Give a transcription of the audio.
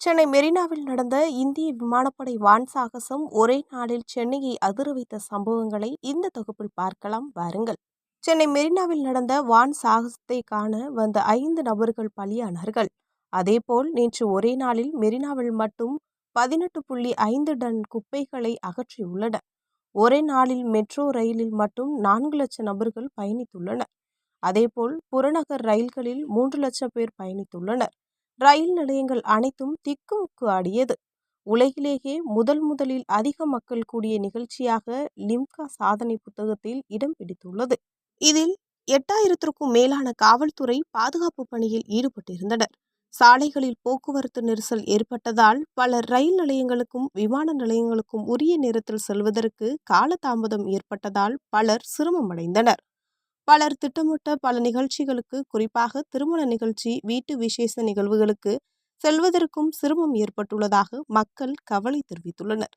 சென்னை மெரினாவில் நடந்த இந்திய விமானப்படை வான் சாகசம் ஒரே நாளில் சென்னையை அதிர வைத்த சம்பவங்களை இந்த தொகுப்பில் பார்க்கலாம். வாருங்கள். சென்னை மெரினாவில் நடந்த வான் சாகசத்தை காண வந்த ஐந்து நபர்கள் பலியானார்கள். அதேபோல் நேற்று ஒரே நாளில் மெரினாவில் மட்டும் பதினெட்டு புள்ளி ஐந்து டன் குப்பைகளை அகற்றியுள்ளனர் ஒரே நாளில் மெட்ரோ ரயிலில் மட்டும் நான்கு லட்சம் நபர்கள் பயணித்துள்ளனர். அதேபோல் புறநகர் ரயில்களில் மூன்று லட்சம் பேர் பயணித்துள்ளனர். ரயில் நிலையங்கள் அனைத்தும் திக்குமுக்கு ஆடியது. உலகிலேயே முதல் முதலில் அதிக மக்கள் கூடிய நிகழ்ச்சியாக லிம்கா சாதனை புத்தகத்தில் இடம் பிடித்துள்ளது. இதில் எட்டாயிரத்திற்கும் மேலான காவல்துறை பாதுகாப்பு பணியில் ஈடுபட்டிருந்தனர். சாலைகளில் போக்குவரத்து நெரிசல் ஏற்பட்டதால் பலர் ரயில் நிலையங்களுக்கும் விமான நிலையங்களுக்கும் உரிய நேரத்தில் செல்வதற்கு காலதாமதம் ஏற்பட்டதால் பலர் சிரமமடைந்தனர். பலர் திட்டமிட்ட பல நிகழ்ச்சிகளுக்கு குறிப்பாக திருமண நிகழ்ச்சி வீட்டு விசேஷ நிகழ்வுகளுக்கு செல்வதற்கும் சிரமம் ஏற்பட்டுள்ளதாக மக்கள் கவலை தெரிவித்துள்ளனர்.